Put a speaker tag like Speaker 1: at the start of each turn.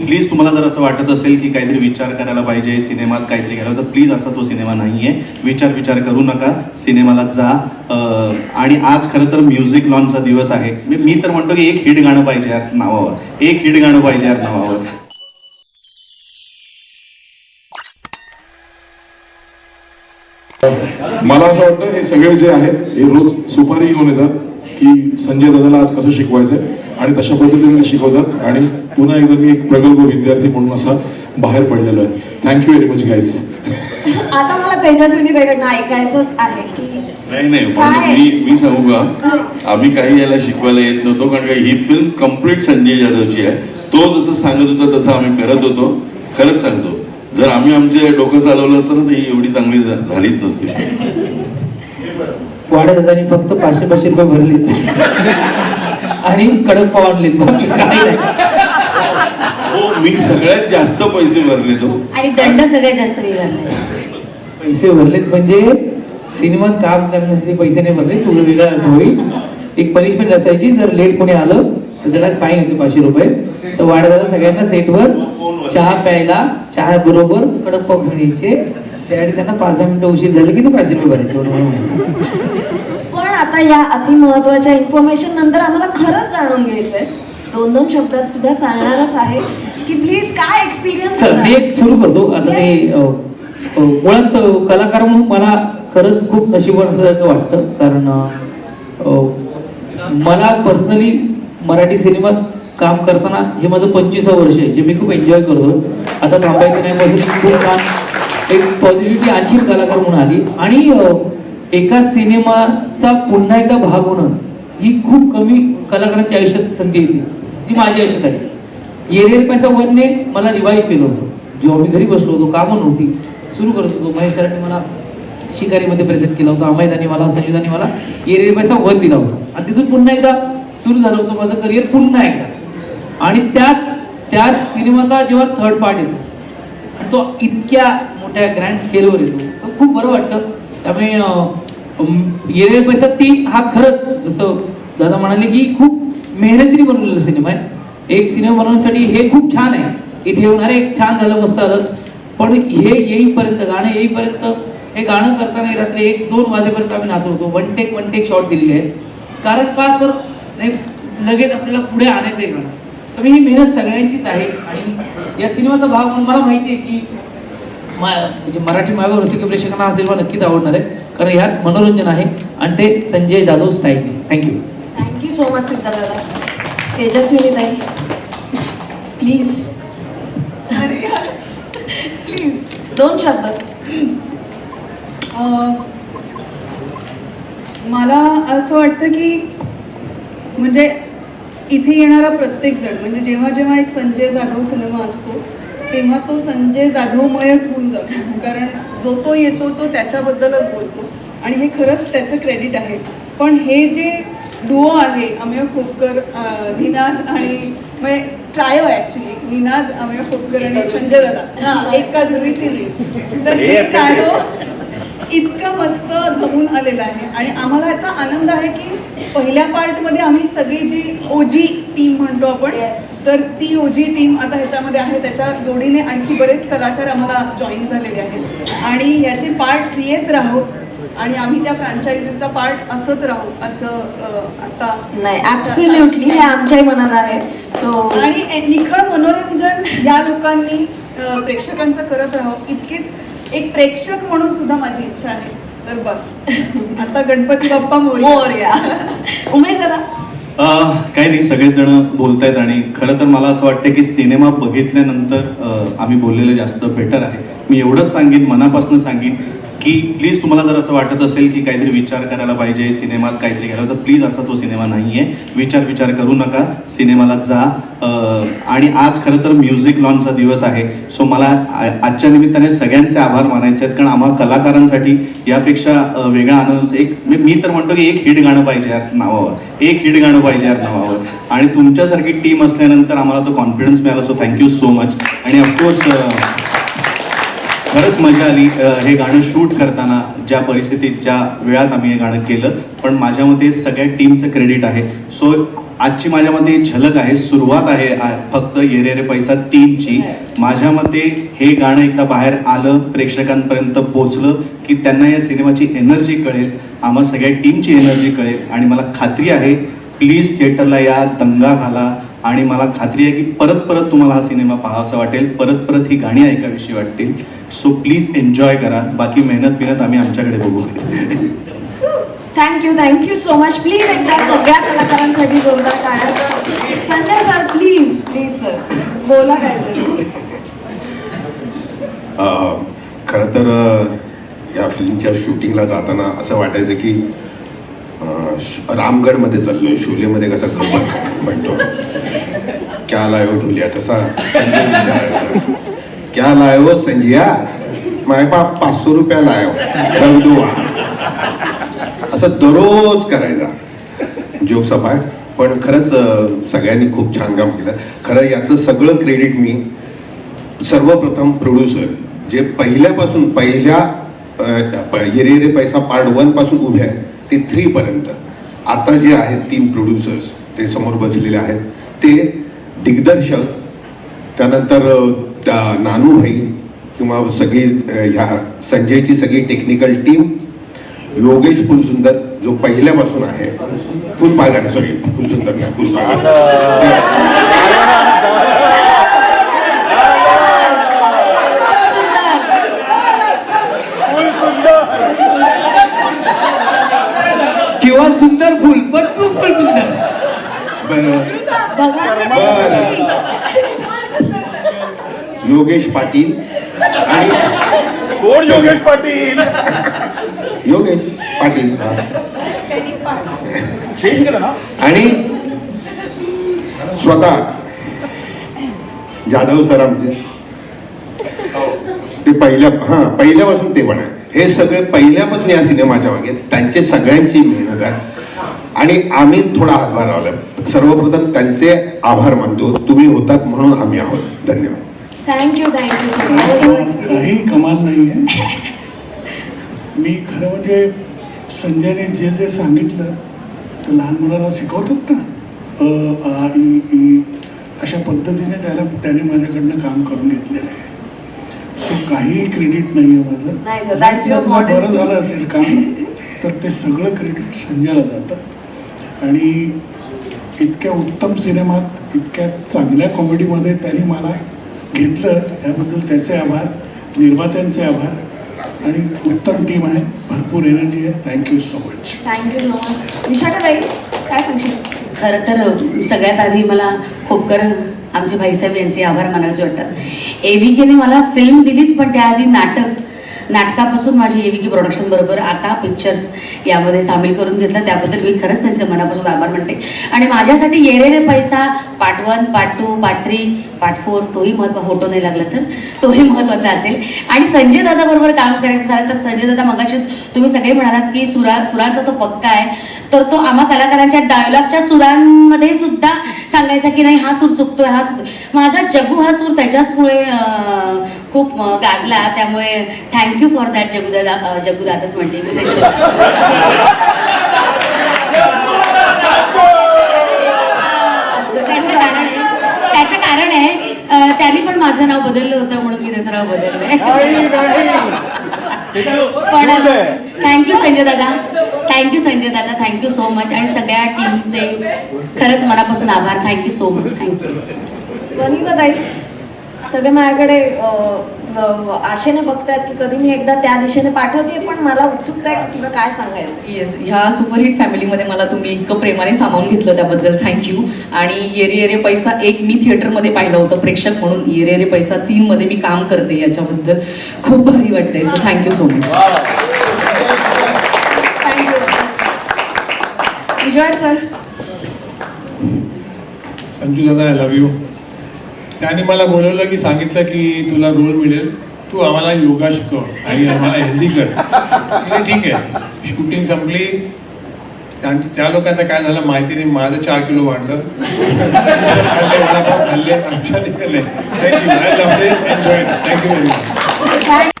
Speaker 1: Please तुम्हाला जर असं वाटत असेल की काहीतरी विचार करायला पाहिजे सिनेमात काहीतरी घ्यायला तर प्लीज असा तो सिनेमा नाही आहे विचार विचार करू नका. सिनेमाला जा. आणि आज खरं तर म्युझिक लॉनचा दिवस आहे. मी तर म्हणतो की एक हिट गाणं पाहिजे यार नावावर. एक हिट गाणं पाहिजे यार नावावर.
Speaker 2: मला असं वाटतं हे सगळे जे आहेत हे रोज सुपारी घेऊन येतात की संजय दादाला आज कसं शिकवायचंय? आणि तशा पद्धतीने शिकवतात. आणि पुन्हा एकदा मी एक प्रगल्भ विद्यार्थी म्हणून असा बाहेर पडलेलो आहे. थँक्यू व्हेरी मच गाईज
Speaker 3: आता मला तेजस्विनी ताईकडनं ऐकायचंच आहे की
Speaker 4: नाही नाही? मी मी सांगू का? आम्ही काही याला शिकवायला येत नव्हतो कारण का ही फिल्म कंप्लीट संजय जाधवची आहे. तो जसं सांगत होता तसं आम्ही करत होतो. खरंच सांगतो. जर आम्ही आमचे डोकं चालवलं असतं ना तर ही एवढी चांगली झालीच नसती.
Speaker 5: वाड्या दादानी फक्त पाचशे पाचशे रुपये भरलेत. आणि कडक पाव आणलेत बाकी काही नाही
Speaker 4: हो मी सगळ्यात जास्त पैसे भरले तो.
Speaker 6: आणि दंड सगळ्यात जास्त निघाला
Speaker 5: पैसे भरलेत म्हणजे सिनेमात काम करण्यासाठी पैसे नाही भरले थोडं वेगळा अर्थ होईल. एक पनिशमेंट असायची जर लेट कोणी आलं तर त्याला फाईन होते पाचशे रुपये. तर वाड्यादादा सगळ्यांना सेटवर चहा प्यायला चहा बरोबर कडक पाव घेऊन यायचे. त्यावेळी त्यांना पाच दहा मिनिटं उशीर झाले की ते पाचशे रुपये भरायचे? एवढं मला माहिती.
Speaker 3: आता या अतिमहत्वाच्या इन्फॉर्मेशन नंतर आम्हाला खरंच जाणून घ्यायचंय. दोन दोन शब्दात सुद्धा चालणारच आहे. की प्लीज काय एक्सपिरियन्स
Speaker 5: मी एक सुरू करतो. आता ते. अ, मुळात अ, कलाकार म्हणून मला खरंच खूप नशिबवान असल्यासारखं वाटतं. कारण अ, मला पर्सनली मराठी सिनेमात काम करताना हे माझं पंचवीसावं वर्ष आहे जे मी खूप एन्जॉय करतो आता थांबायचं नाही मधून खूप छान एक पॉझिटिव्हिटी आणखी कलाकार म्हणून आली. आणि अ, एका सिनेमाचा पुन्हा एकदा भाग होणं ही खूप कमी कलाकारांच्या आयुष्यात संधी येते ती. माझ्या आयुष्यात आली. येरेर पैसा वनने मला रिवाईव्ह केलं होतं. जेव्हा मी घरी बसलो होतो कामं नव्हती. सुरू करत होतो. महेश सरांनी मला शिकारीमध्ये प्रेझेंट केला होता. अमैदानी मला संजीदानी मला येरेर पैसा वन दिला होता. आणि तिथून पुन्हा एकदा सुरू झालं होतं माझं करिअर पुन्हा एकदा. आणि त्याच त्याच सिनेमाचा जेव्हा थर्ड पार्ट येतो आणि तो इतक्या मोठ्या ग्रँड स्केलवर येतो तर खूप बरं वाटतं. त्यामुळे येणाऱ्या पैसा ती हा खरंच जसं दादा म्हणाले की खूप मेहनतीने बनवलेला सिनेमा आहे. एक सिनेमा बनवण्यासाठी हे खूप छान आहे. इथे येऊन अरे छान झालं मस्त आलं पण हे येईपर्यंत गाणं येईपर्यंत हे गाणं करताना रात्री एक दोन वाजेपर्यंत आम्ही नाचवतो. One take one take shot दिलेली आहे. कारण का तर नाही लगेच आपल्याला पुढे आणायचं आहे गाणं. तर ही मेहनत सगळ्यांचीच आहे. आणि या सिनेमाचा भाग म्हणून मला माहिती आहे की मा म्हणजे मराठी मायवर रसिक प्रेक्षकांना हा सिनेमा नक्कीच आवडणार आहे. कारण ह्यात मनोरंजन आहे आणि ते संजय जाधव स्टाईलने thank you
Speaker 3: thank you so much Siddha दादा. तेजस्विनी ताई. प्लीज प्लीज दोन शब्द.
Speaker 7: मला असं वाटतं की म्हणजे इथे येणारा प्रत्येक जण म्हणजे जेव्हा जेव्हा एक संजय जाधव सिनेमा असतो तेव्हा तो संजय जाधवमयच होऊन जातो. कारण जो तो येतो तो त्याच्याबद्दलच बोलतो. आणि हे खरंच त्याचं क्रेडिट आहे. पण हे जे डुओ आहे अमेय खोपकर निनाद आणि म्हणजे ट्रायो ॲक्च्युली निनाद अमेय खोपकर आणि संजय दादा हा एका दुरीतील. तर हे ट्रायो इतकं मस्त जमून आलेलं आहे. आणि आम्हाला याचा आनंद आहे की पहिल्या पार्टमध्ये आम्ही सगळी जी ओजी टीम म्हणतो आपण
Speaker 3: Yes.
Speaker 7: तर ती ओजी टीम आता ह्याच्यामध्ये आहे. त्याच्या जोडीने आणखी बरेच कलाकार आम्हाला जॉईन झालेले आहेत. आणि याचे पार्ट्स येत राहू आणि आम्ही त्या फ्रँचायझीचा पार्ट असत राहू असं अं, आता
Speaker 3: नाही ऍब्सोल्युटली हे आमच्याही मनात आहे. सो
Speaker 7: आणि निखळ मनोरंजन या लोकांनी अं, प्रेक्षकांचं करत राहावं इतकीच एक प्रेक्षक म्हणून सुद्धा माझी इच्छा आहे. तर बस. आता गणपती बाप्पा मोरया.
Speaker 3: मोरया. उमेश दादा?
Speaker 1: काही नाही सगळेच जण बोलतायत आणि खरं तर मला असं वाटतं की सिनेमा बघितल्यानंतर आम्ही बोललेलं जास्त बेटर आहे. मी एवढंच सांगेन मनापासून सांगेन. की प्लीज तुम्हाला जर असं वाटत असेल की काहीतरी विचार करायला पाहिजे सिनेमात काहीतरी करायला तर प्लीज असा तो सिनेमा नाही आहे विचार विचार करू नका सिनेमाला जा. आणि आज खरं तर म्युझिक लॉनचा दिवस आहे. सो मला आजच्या निमित्ताने सगळ्यांचे आभार मानायचे आहेत कारण आम्हा कलाकारांसाठी यापेक्षा वेगळा आनंद एक मी मी तर म्हणतो की एक हिट गाणं पाहिजे यार नावावर. एक हिट गाणं पाहिजे यार नावावर. आणि तुमच्यासारखी टीम असल्यानंतर आम्हाला तो कॉन्फिडन्स मिळाला so thank you so much आणि ऑफकोर्स खरंच मजा आली. हे गाणं शूट करताना ज्या परिस्थितीत ज्या वेळात आम्ही हे गाणं केलं पण माझ्या मते सगळ्या टीमचं क्रेडिट आहे. सो आजची माझ्या मते झलक आहे सुरुवात आहे फक्त ये रे रे पैसा तीनची. माझ्या मते हे गाणं एकदा बाहेर आलं प्रेक्षकांपर्यंत पोचलं की त्यांना या सिनेमाची एनर्जी कळेल आम्हा सगळ्या टीमची एनर्जी कळेल. आणि मला खात्री आहे प्लीज थिएटरला या दंगा घाला. आणि मला खात्री आहे की परत परत तुम्हाला हा सिनेमा पाहावासा वाटेल. परत परत ही गाणी ऐकावीशी वाटतील. सो प्लीज एन्जॉय करा. बाकी मेहनत बिनत आम्ही आमच्याकडे बघू.
Speaker 3: Thank you thank you so much please एकदा सगळ्या कलाकारांसाठी जोरदार टाळ्या Sanjay sir please please sir बोला काहीतरी.
Speaker 8: खरं तर अं, या फिल्मच्या शूटिंगला जाताना असं वाटायचं की रामगडमध्ये चाललो शोलेमध्ये कसा गंमत म्हणतो क्या लायो ढोलिया तसा संजय विचारायचा क्या लायो संजया माय बाप पाचशे रुपया लायो रगदुवा. असं दररोज करायचा. जोक सपाट पण खरंच सगळ्यांनी खूप छान काम केलं. खरं याचं सगळं क्रेडिट मी सर्वप्रथम प्रोड्युसर जे पहिल्यापासून पहिल्या अ, ये रे रे पैसा पार्ट वनपासून उभे आहेत ते थ्री पर्यंत. आता जे आहेत तीन प्रोड्युसर्स ते समोर बसलेले आहेत. ते दिग्दर्शक त्यानंतर त्या नानूभाई किंवा सगळी ह्या संजयची सगळी टेक्निकल टीम योगेश फुलसुंदर जो पहिल्यापासून आहे फुलपागार सॉरी फुलसुंदर नाही फुलपागार
Speaker 5: किंवा सुंदर फुल पण तू फुल सुंदर
Speaker 8: बरं
Speaker 3: बघा ना
Speaker 8: बरं. योगेश पाटील आणि
Speaker 2: कोण योगेश पाटील?
Speaker 8: योगेश पाटील. आणि स्वतः जाधव सर आमचे. ते पहिल्या हा पहिल्यापासून ते पण आहे. हे सगळे पहिल्यापासून या सिनेमाच्या मागे त्यांचे सगळ्यांची मेहनत आहे. आणि आम्ही थोडा हातभार लावला सर्वप्रथम त्यांचे आभार मानतो. तुम्ही होतात म्हणून आम्ही आहोत. धन्यवाद.
Speaker 3: थँक्यू थँक्यू
Speaker 9: काही कमाल नाही आहे. मी खरं म्हणजे संजयने जे जे सांगितलं ते लहान मुलाला शिकवतात ना अ आ इ ई अशा पद्धतीने त्याला त्याने माझ्याकडनं काम करून घेतलेलं आहे. सो काही क्रेडिट नाही आहे माझं.
Speaker 3: नाही sir,
Speaker 9: जर
Speaker 3: that's your
Speaker 9: समजा बरं
Speaker 3: modesty.
Speaker 9: झालं असेल काम तर ते सगळं क्रेडिट संजयला जातं. आणि इतक्या उत्तम सिनेमात इतक्या चांगल्या कॉमेडीमध्ये त्यांनी मला घेतलं त्याबद्दल त्याचे आभार निर्मात्यांचे आभार आणि उत्तम टीम आहे भरपूर एनर्जी आहे. Thank you so much
Speaker 3: thank you so much विशाखाताई काय सांगशील?
Speaker 6: खरं तर सगळ्यात आधी मला खोपकर आमचे भाईसाहेब यांचे आभार मानायचे वाटतात. एव्हीकेने मला फिल्म दिलीच पण त्याआधी नाटक नाटकापासून माझी एव्हीके प्रोडक्शन बरोबर आता पिक्चर्स यामध्ये सामील करून घेतलं. त्याबद्दल मी खरंच त्यांचे मनापासून आभार म्हणते आणि माझ्यासाठी Yere Re Paisa part one part two part three part four तोही महत्त्व फोटो नाही लागला तर. तोही महत्त्वाचा असेल. आणि संजय दादा बरोबर काम करायचं झालं तर संजय दादा मगाशी तुम्ही सगळे म्हणालात की सुरा सुरांचा तो पक्का आहे. तर तो आम्हा कलाकारांच्या डायलॉगच्या सुरांमध्ये सुद्धा सांगायचा की नाही हा सूर चुकतोय हा चुकतोय. माझा जगू हा सूर त्याच्याचमुळे खूप गाजला. त्यामुळे थँक्यू फॉर दॅट जगू दादा अं, जगू दादाच म्हणते. मी. त्याचं कारण आहे त्याचं कारण आहे त्यांनी पण माझं नाव बदललं होतं म्हणून मी त्याचं नाव बदललंय. पण थँक्यू संजय दादा. थँक्यू संजय दादा. थँक्यू सो मच आणि सगळ्या टीमचे खरंच मनापासून आभार. Thank you so much thank you
Speaker 3: Vanita ताई सगळे माझ्याकडे आशेने बघतायत की कधी मी एकदा त्या दिशेने पाठवते पण मला उत्सुकता आहे की तुला काय सांगायचं.
Speaker 10: येस ह्या सुपरहिट फॅमिलीमध्ये मला तुम्ही इतकं प्रेमाने सामावून घेतलं त्याबद्दल थँक्यू आणि येरे येरे पैसा एक मी थिएटरमध्ये पाहिलं होतं प्रेक्षक म्हणून येरे येरे पैसा तीनमध्ये मी काम करते याच्याबद्दल. खूप भारी वाटतंय. So thank you so much
Speaker 3: thank you Vijay sir
Speaker 11: Sanju दादा आय लव्ह यू त्याने मला बोलवलं की सांगितलं की तुला रोल मिळेल. तू आम्हाला योगा शिकव. आणि आम्हाला हेल्दी कर. ठीक आहे. शूटिंग संपली. त्यां- त्या लोकांना काय झालं माहिती नाही. माझं चार किलो वाढलं. खाल्ले खाल्ले आमच्या निघाले thank you I love thank you very much